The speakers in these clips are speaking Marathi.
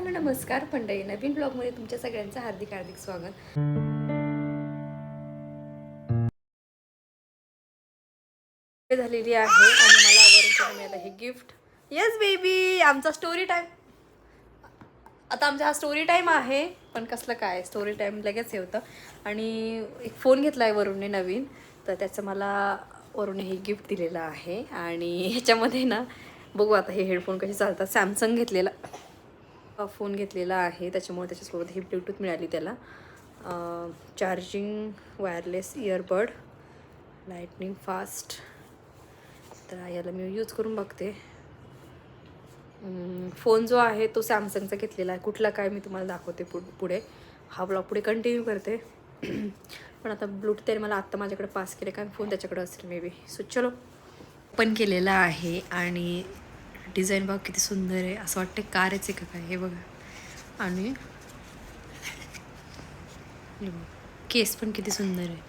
हॅलो नमस्कार मंडळी नवीन ब्लॉगमध्ये तुमच्या सगळ्यांचं हार्दिक हार्दिक स्वागत. झालेली आहे आणि मला वरून मिळालं हे गिफ्ट. येस बेबी आमचा स्टोरी टाईम आता आमचा हा स्टोरी टाईम आहे पण कसलं काय? स्टोरी टाईम लगेच हे होतं. आणि एक फोन घेतला आहे वरुणने नवीन. तर त्याचं मला वरुणने हे गिफ्ट दिलेलं आहे. आणि ह्याच्यामध्ये ना बघू आता हे हेडफोन कसे चालतात. सॅमसंग घेतलेला. फोन घेतलेला आहे. त्याच्यामुळे त्याच्यासोबत ही ब्लूटूथ मिळाली त्याला. Charging wireless earbud lightning fast तर याला मी यूज करून बघते. फोन जो आहे तो सॅमसंगचा घेतलेला आहे. कुठला काय मी तुम्हाला दाखवते पु पुढे. हा ब्लॉग पुढे कंटिन्यू करते. पण आता ब्लूटूथ त्याने मला आत्ता माझ्याकडे पास केले. कारण फोन त्याच्याकडे असेल मे बी सो चलो. ओपन केलेला आहे आणि डिझाईन बघ किती सुंदर आहे. असं वाटतं कारच आहे का काय? हे बघा. आणि बघ, केस पण किती सुंदर आहे.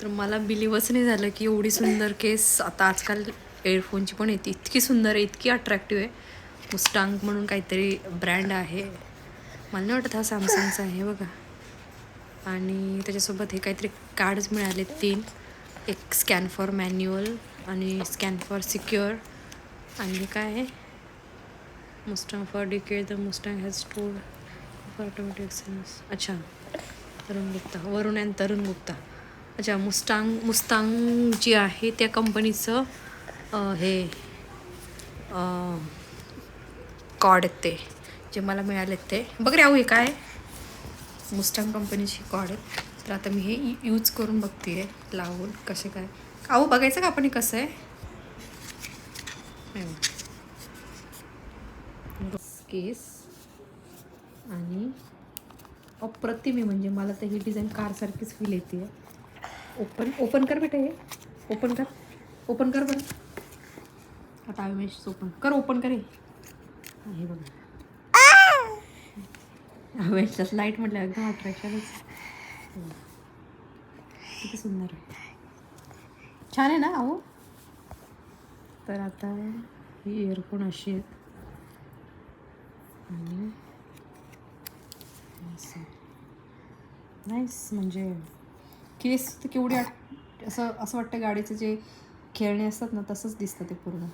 तर मला बिलीवच नाही झालं की एवढी सुंदर केस. आता आजकाल एअरफोनची पण येते. इतकी सुंदर आहे इतकी अट्रॅक्टिव्ह आहे. मुस्टांग म्हणून काहीतरी ब्रँड आहे. मला नाही वाटत हा सॅमसंगचा आहे बघा. आणि त्याच्यासोबत हे काहीतरी कार्ड्स मिळाले तीन. एक स्कॅन फॉर मॅन्युअल आणि स्कॅन फॉर सिक्युअर आणि काय आहे? Mustang for decade the Mustang has stored for automatic अच्छा तरुण गुप्ता. वरुण अँड तरुण गुप्ता. अच्छा मुस्टांग मुस्तांग जी आहे त्या कंपनीचं हे कॉड आहेत ते. जे मला मिळालेत ते. बघ रे आऊ हे काय मुस्टांग कंपनीची कॉड आहेत तर आता मी हे यूज करून बघते आहे लावून कसे काय. आऊ बघायचं का आपण हे कसं आहे? केस आणि अप्रतिम आहे म्हणजे मला तर ही डिझाईन कारसारखीच फील येते. ओपन ओपन कर बेटा हे. ओपन कर. ओपन कर बरं. आता आयुष ओपन कर ओपन कर हे. हे बघा. आयुष्यात लाइट म्हटलं एकदम अट्रॅक्शनच किती सुंदर आहे. छान आहे ना अहो? तर आता ही इयरफोन अशी आहेत. आणि नाईस म्हणजे केस तर केवढी आठ असं असं वाटतं गाडीचे जे खेळणे असतात ना तसंच दिसतं ते पूर्ण.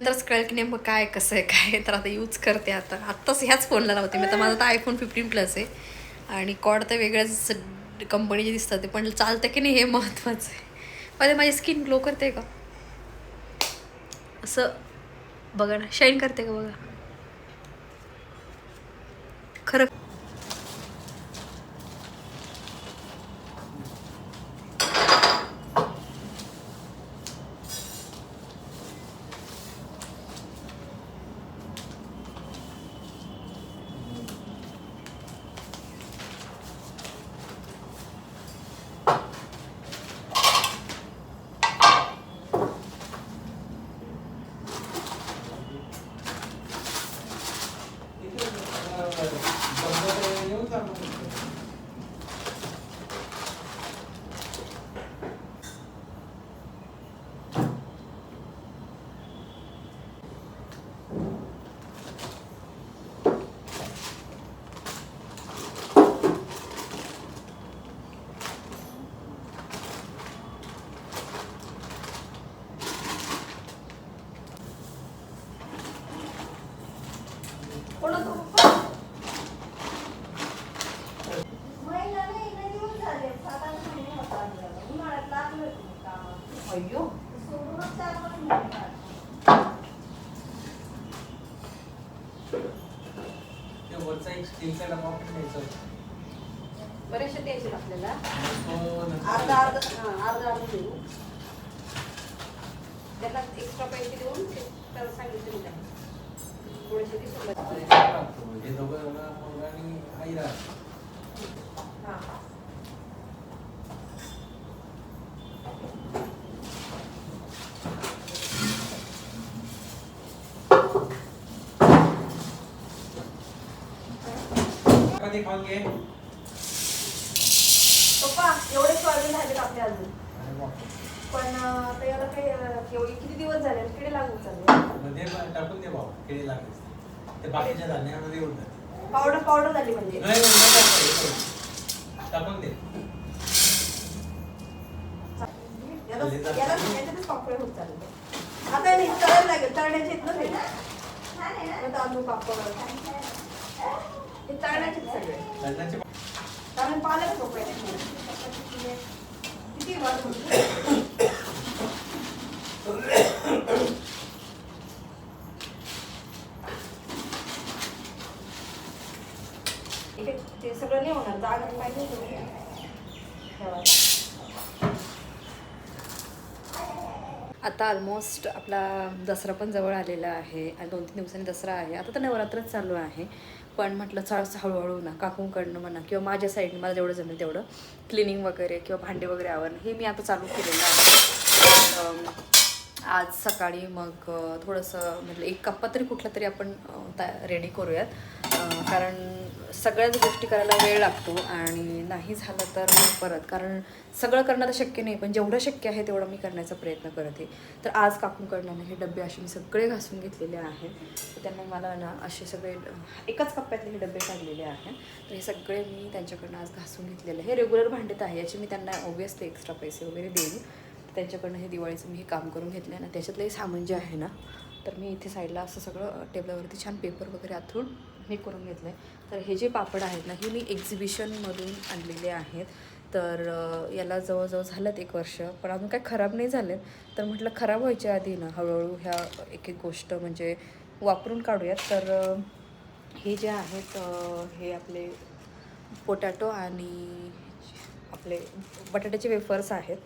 तरच कळेल की नेमकं काय कसं आहे काय तर आता यूज करते आता. आत्ताच ह्याच फोनला लावते मी. तर माझा तर आयफोन फिफ्टीन प्लस आहे. आणि कॉड तर वेगळ्याच कंपनीचे दिसतात ते. पण चालतं की नाही हे महत्त्वाचं आहे. अरे माझी स्किन ग्लो करते का? असं बघा ना शाईन करते का बघा? खरं अय्यो ते वरचा एक स्टीलचा डबा पण घ्यायचा. बरेचसे द्यायचे आपल्याला. नंतर- अर्धा अर्धा हां अर्धा अर्धा देऊ. त्याला एक्स्ट्रा पैसे देऊन ते त्याला सांगितलं मी काय थोडेसे ते सोबत. हे दोघं मुलगा आणि आई राहतात. हां. कधी खाऊन घे. पप्पा एवढे सोयाबीन राहिलेत आपले अजून. पण अं, आता याला काही अं, एवढे किती दिवस झाले किती लागून चालले? मध्ये टाकून दे बाबा केळी लागेल. ते बाकीच्या धान्यामध्ये उडतात पावडर पावडर झाली म्हणजे. नाही नाही, टाकून दे. याला याला याच्यातच पापड होत चाललं. आता नाही तळायला लागेल तळण्याचे आहेत ना? ते मग तांदूळ पापड. हे तळण्याचे आहेत सगळे लग्नाचे कारण पालक सोपं आहे किती वाढ ते सगळं नाही होणार जागा पाहिजे ठेवायला. आता ऑलमोस्ट आपला दसरा पण जवळ आलेला आहे. आणि दोन तीन दिवसांनी दसरा आहे. आता तर नवरात्रच चालू आहे. पण म्हटलं चाळस हळूहळू ना काकूंकडनं म्हणा किंवा माझ्या साईडनं मला जेवढं जमेल तेवढं क्लिनिंग वगैरे किंवा भांडे वगैरे आवरणं हे मी आता चालू केलेलं आहे. आज सकाळी मग थोडंसं म्हटलं एक कप्पा तरी कुठला तरी आपण रेडी करूयात. कारण सगळ्याच गोष्टी करायला वेळ लागतो आणि नाही झालं तर परत. कारण सगळं करणं तर शक्य नाही पण जेवढं शक्य आहे तेवढं मी करण्याचा प्रयत्न करते. तर आज काकूंकडनं हे डबे असे मी सगळे घासून घेतलेले आहेत. तर त्यांना मला ना असे सगळे एकाच कप्प्यातले हे डबे काढलेले आहेत. तर हे सगळे मी त्यांच्याकडनं आज घासून घेतलेले आहे हे रेग्युलर भांडेत आहे याचे मी त्यांना ऑब्वियसली एक्स्ट्रा पैसे वगैरे देईन. त्यांच्याकडनं हे दिवाळीचं मी हे काम करून घेतलं आहे. ना त्याच्यातलं हे सामान जे आहे ना तर मी इथे साईडला असं सगळं टेबलावरती छान पेपर वगैरे आथरून हे करून घेतलं आहे तर हे जे पापड आहेत ना हे मी एक्झिबिशनमधून आणलेले आहेत. तर याला जवळजवळ झालं एक वर्ष पण अजून काय खराब नाही झाले तर म्हटलं खराब व्हायच्या आधी ना हळूहळू ह्या एक एक गोष्ट म्हणजे वापरून काढूयात. तर हे जे आहेत हे आपले पोटॅटो आणि आपले बटाट्याचे वेफर्स आहेत.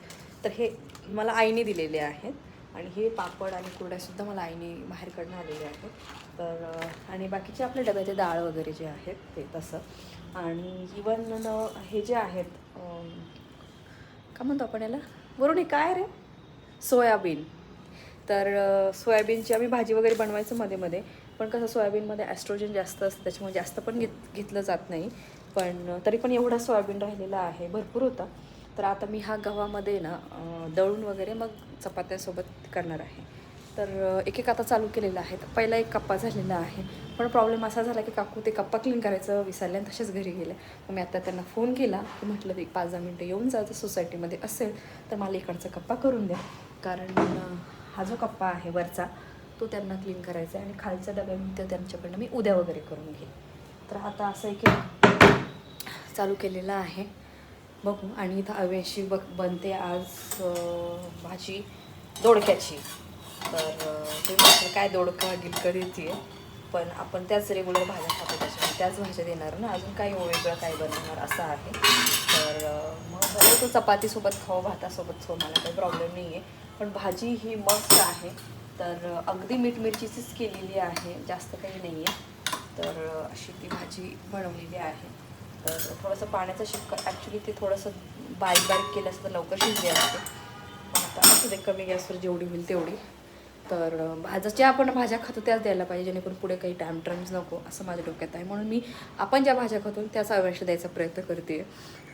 तर हे मला आईने दिलेले आहेत. आणि हे पापड आणि कुरड्यासुद्धा मला आईने बाहेरकडनं आलेले आहेत. तर आणि बाकीचे आपल्या डब्याचे डाळ वगैरे जे आहेत ते तसं. आणि इवन हे जे आहेत का म्हणतो आपण याला? वरून हे काय रे? सोयाबीन. तर सोयाबीनची आम्ही भाजी वगैरे बनवायचं मध्ये मध्ये पण कसं सोयाबीनमध्ये ॲस्ट्रोजन जास्त असतं त्याच्यामुळे जास्त पण घेत घेतलं जात नाही. पण तरी पण एवढा सोयाबीन राहिलेला आहे भरपूर होता. तर आता मी हा गव्हामध्ये ना दळून वगैरे मग चपात्यासोबत करणार आहे. तर एक एक आता चालू केलेलं आहे. पहिला एक कप्पा झालेला आहे. पण प्रॉब्लेम असा झाला की काकू ते कप्पा क्लीन करायचं विसरले आणि तसेच घरी गेले. मग मी आता त्यांना फोन केला. की म्हटलं एक पाच दहा मिनटं येऊन जा जर सोसायटीमध्ये असेल तर मला इकडचा कप्पा करून द्या. कारण हा जो कप्पा आहे वरचा तो त्यांना क्लीन करायचा आहे आणि खालच्या डबा मी त्यांच्याकडनं मी उद्या वगैरे करून घेईन. तर आता असं एक चालू केलेलं आहे. बघू. आणि इथं अव्याशी बघ बनते आज भाजी दोडक्याची तर ते म्हटलं काय दोडका गिलकं आहे पण आपण त्याच रेग्युलर भाज्या खातो त्याच्यामुळे त्याच भाज्या देणार ना अजून काही वेगळं काय बनवणार असं आहे. तर मग तो चपातीसोबत खाऊ भातासोबत खाऊ मला काही प्रॉब्लेम नाही आहे पण भाजी ही मस्त आहे. तर अगदी मीठ मिरचीचीच केलेली आहे. जास्त काही नाही आहे तर अशी ती भाजी बनवलेली आहे. तर थोडंसं पाण्याचं शिक्क ॲक्च्युली ते थोडंसं बारीक बारीक केलं असतं तर लवकर शिजले असते. पण आता असू दे कमी गॅसवर जेवढी होईल तेवढी. तर अं, भाज्या ज्या आपण भाज्या खातो त्याच द्यायला पाहिजे जेणेकरून पुढे काही टाईम ट्रम्स नको असं माझ्या डोक्यात आहे. म्हणून मी आपण ज्या भाज्या खातो त्याचा अवश्य द्यायचा प्रयत्न करते.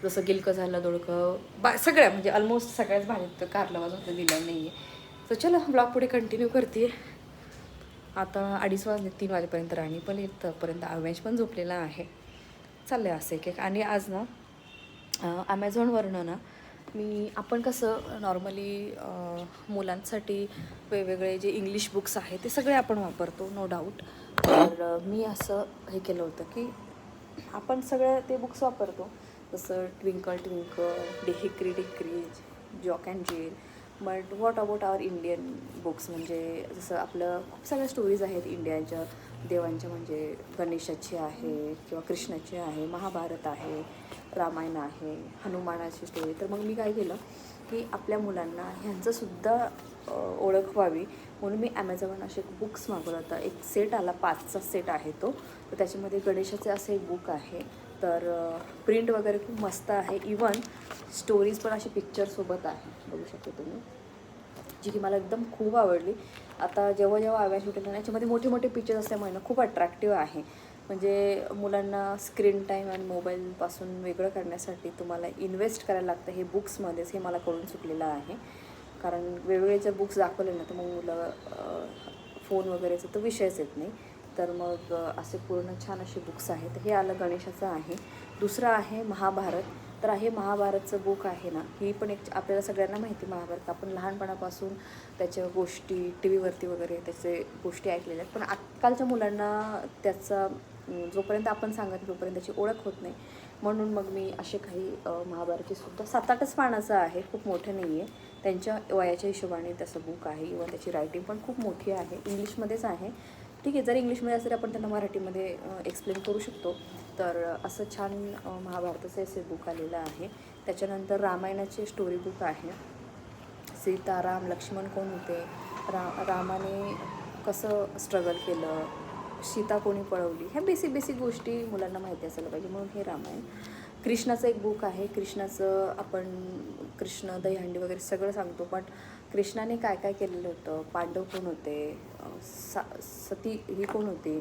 जसं गिलकं झालं दोडकं बा सगळ्या म्हणजे ऑलमोस्ट सगळ्याच भाज्यात कारलं वाजवतं दिलं नाही आहे तर चलो ब्लॉग पुढे कंटिन्यू करते. आता अडीच वाजले तीन वाजेपर्यंत राणी पण येतपर्यंत अवेश पण झोपलेला आहे. चाललं आहे असं एक एक. आणि आज ना ॲमेझॉनवरनं ना मी आपण कसं नॉर्मली मुलांसाठी वेगवेगळे जे इंग्लिश बुक्स आहेत ते सगळे आपण वापरतो नो डाऊट तर मी असं हे केलं होतं की आपण सगळे ते बुक्स वापरतो. जसं twinkle twinkle hickory dickory dock and Jill but what about our Indian books म्हणजे जसं आपलं खूप साऱ्या स्टोरीज आहेत इंडियाच्या देवांच्या म्हणजे गणेशाची आहे किंवा कृष्णाची आहे महाभारत आहे रामायण आहे हनुमानाची स्टोरी. तर मग मी काय केलं की आपल्या मुलांना ह्यांचंसुद्धा ओळख व्हावी म्हणून मी ॲमेझॉन असे बुक्स मागवलं होता एक सेट आला पाचचा सेट आहे तो. तर त्याच्यामध्ये गणेशाचे असे एक बुक आहे. तर प्रिंट वगैरे खूप मस्त आहे. इवन स्टोरीज पण अशी पिक्चरसोबत आहे. बघू शकतो तुम्ही. जी की मला एकदम खूप आवडली. आता जेव्हा जेव्हा आव्या शूटिंग याच्यामध्ये मोठे मोठे पिक्चर्स असल्यामुळे ना खूप अट्रॅक्टिव्ह आहे. म्हणजे मुलांना स्क्रीन टाईम आणि मोबाईलपासून वेगळं करण्यासाठी तुम्हाला इन्व्हेस्ट करायला लागतं हे बुक्समध्येच हे मला कळून चुकलेलं आहे. कारण वेगवेगळे जर बुक्स दाखवले ना तर मग मुलं फोन वगैरेचा तर विषयच येत नाही. तर मग असे पूर्ण छान असे बुक्स आहेत. हे आलं गणेशाचं आहे. दुसरं आहे महाभारत. तर हे महाभारतचं बुक आहे ना? ही पण एक आपल्याला सगळ्यांना माहिती महाभारत. आपण लहानपणापासून त्याच्या गोष्टी टी व्हीवरती वगैरे त्याचे गोष्टी ऐकलेल्या आहेत. पण आजकालच्या मुलांना त्याचा जोपर्यंत आपण सांगत तोपर्यंत त्याची ओळख होत नाही. म्हणून मग मी असे काही अ, सुद्धा सात आठच पानाचं आहे. खूप मोठं नाही आहे त्यांच्या वयाच्या हिशोबाने तसं बुक आहे. किंवा त्याची रायटिंग पण खूप मोठी आहे. इंग्लिशमध्येच आहे. ठीक आहे जर इंग्लिशमध्ये असेल आपण त्यांना मराठीमध्ये एक्सप्लेन करू शकतो. तर असं छान महाभारताचं असे बुक आलेलं आहे. त्याच्यानंतर रामायणाचे स्टोरी बुक आहे. सीताराम लक्ष्मण कोण होते? रा रामाने कसं स्ट्रगल केलं? सीता कोणी पळवली? ह्या बेसिक बेसिक गोष्टी मुलांना माहिती असायला पाहिजे. म्हणून हे रामायण. कृष्णाचं एक बुक आहे. कृष्णाचं आपण कृष्ण दहीहंडी वगैरे सगळं सांगतो. पण कृष्णाने काय काय केलेलं होतं? पांडव कोण होते? सा सती ही कोण होती?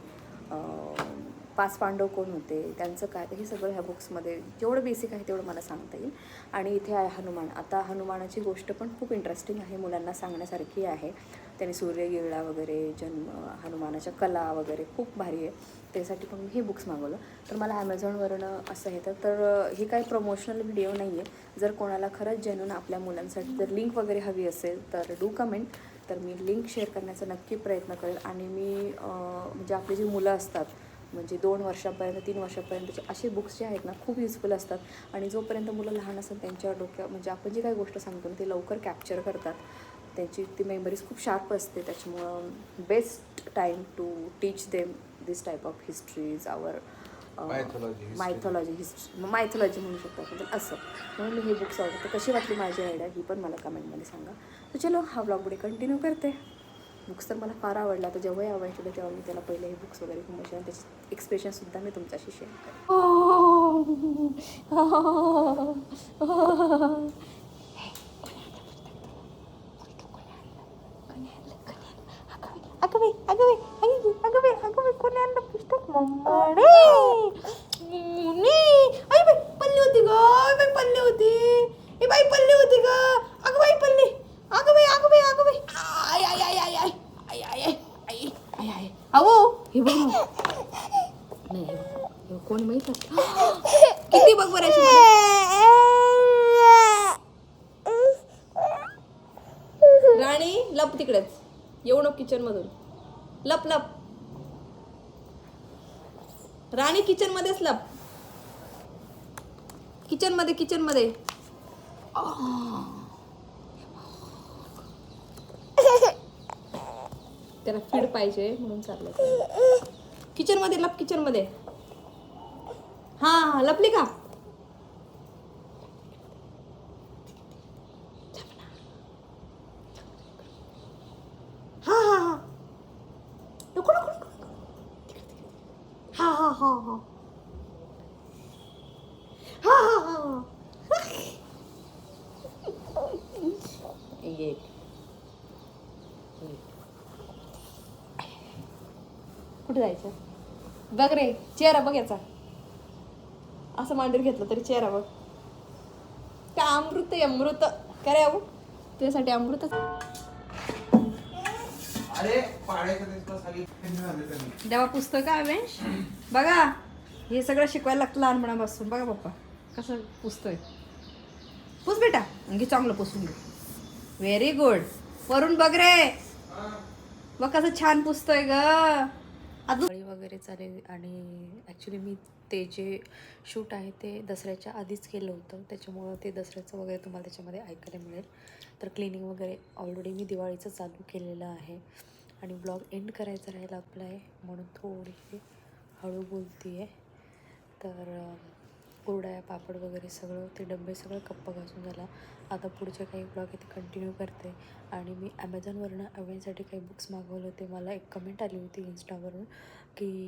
पाच पांडव कोण होते त्यांचं काय हे सगळं ह्या बुक्समध्ये जेवढं बेसिक आहे तेवढं मला सांगता येईल. आणि इथे आहे हनुमान. आता हनुमानाची गोष्ट पण खूप इंटरेस्टिंग आहे मुलांना सांगण्यासारखी आहे. त्यांनी सूर्यगिरडा वगैरे जन्म हनुमानाच्या कला वगैरे खूप भारी आहे. त्यासाठी पण मी हे बुक्स मागवलं. तर मला ॲमेझॉनवरनं असं येतं. तर हे काही प्रमोशनल व्हिडिओ नाही आहे जर कोणाला खरंच जेन्युन आपल्या मुलांसाठी जर लिंक वगैरे हवी असेल तर डू कमेंट तर मी लिंक शेअर करण्याचा नक्की प्रयत्न करेल. आणि मी म्हणजे आपली जी मुलं असतात म्हणजे दोन वर्षापर्यंत तीन वर्षापर्यंतचे असे बुक्स जे आहेत ना खूप युजफुल असतात. आणि जोपर्यंत मुलं लहान असतात त्यांच्या डोक्या म्हणजे आपण जी काही गोष्ट सांगतो ना ते लवकर कॅप्चर करतात. त्यांची ती मेमरीज खूप शार्प असते. त्याच्यामुळं best time to teach them this type of histories our Mythology, history. Mythology history mythology म्हणू शकतो आपण असं. म्हणून मी हे बुक्स आवडतं कशी वाटली माझी आयडिया ही पण मला कमेंटमध्ये सांगा. तर चलो हा ब्लॉग पुढे कंटिन्यू करते. बुक्स तर मला फार आवडला तर जेव्हाही आवडलं तेव्हा मी त्याला पहिले हे बुक्स वगैरे घुमवशील आणि त्याचे एक्सप्रेशनसुद्धा मी तुमच्याशी शेअर करेन. पल्ली होती ग पल्ली होती. अहो! हे बघ ना. नाही हे कोणी माहीत किती बघ बरं राणी लप तिकडेच. येऊ नको किचन मधून. लप लप. राणी किचन मध्येच लप. किचनमध्ये किचनमध्ये. त्याला फीड पाहिजे म्हणून चाललं किचनमध्ये लप किचनमध्ये. हा लपली का? हा हा हा हा हा हा. कुठे जायचं? बघ रे चेहरा बघ याचा. असं मांडीवर घेतलं तरी चेहरा बघ. का अमृत आहे अमृत? करे अबू तुझ्यासाठी अमृतच देवा पुस्तक अवेश? बघा हे सगळं शिकवायला लागतं लहानपणापासून. बघा पप्पा कसं पुस्तक पुस बेटा घे चांगलं पुसून घे. व्हेरी गुड वरून बघ रे. बघ कसं छान पुस्तक ग. वगैरे चालेल. आणि ॲक्च्युली मी ते जे शूट आहे ते दसऱ्याच्या आधीच केलं होतं. त्याच्यामुळं ते दसऱ्याचं वगैरे तुम्हाला त्याच्यामध्ये ऐकायला मिळेल. तर क्लिनिंग वगैरे ऑलरेडी मी दिवाळीचं चालू केलेलं आहे. आणि ब्लॉग एंड करायचा राहिला आपला आहे. म्हणून थोडीशी हळू बोलते आहे तर कुरडया पापड वगैरे सगळं ते डबे सगळं गप्प घासून झाला. आता पुढचे काही ब्लॉग इथे कंटिन्यू करते. आणि मी ॲमेझॉनवरनं अवेसाठी काही बुक्स मागवले होते. मला एक कमेंट आली होती इन्स्टावरून की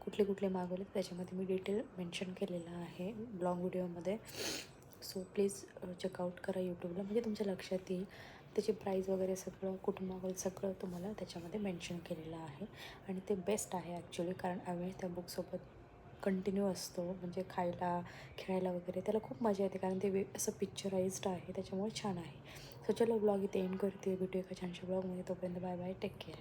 कुठले कुठले मागवले त्याच्यामध्ये मी डिटेल मेन्शन केलेलं आहे ब्लॉग व्हिडिओमध्ये सो प्लीज चेकआउट करा यूट्यूबला म्हणजे तुमच्या लक्षात येईल. त्याची प्राईज वगैरे सगळं कुठून मागवलं सगळं तुम्हाला त्याच्यामध्ये मेन्शन केलेलं आहे. आणि ते बेस्ट आहे ॲक्च्युली कारण अवेश त्या बुकसोबत कंटिन्यू असतो म्हणजे खायला खेळायला वगैरे. त्याला खूप मजा येते कारण ते वे असं पिक्चराइज्ड आहे त्याच्यामुळे छान आहे. सो चलो ब्लॉग इथे एंड करते. भेटू एका छानशा ब्लॉगमध्ये तोपर्यंत बाय बाय टेक केअर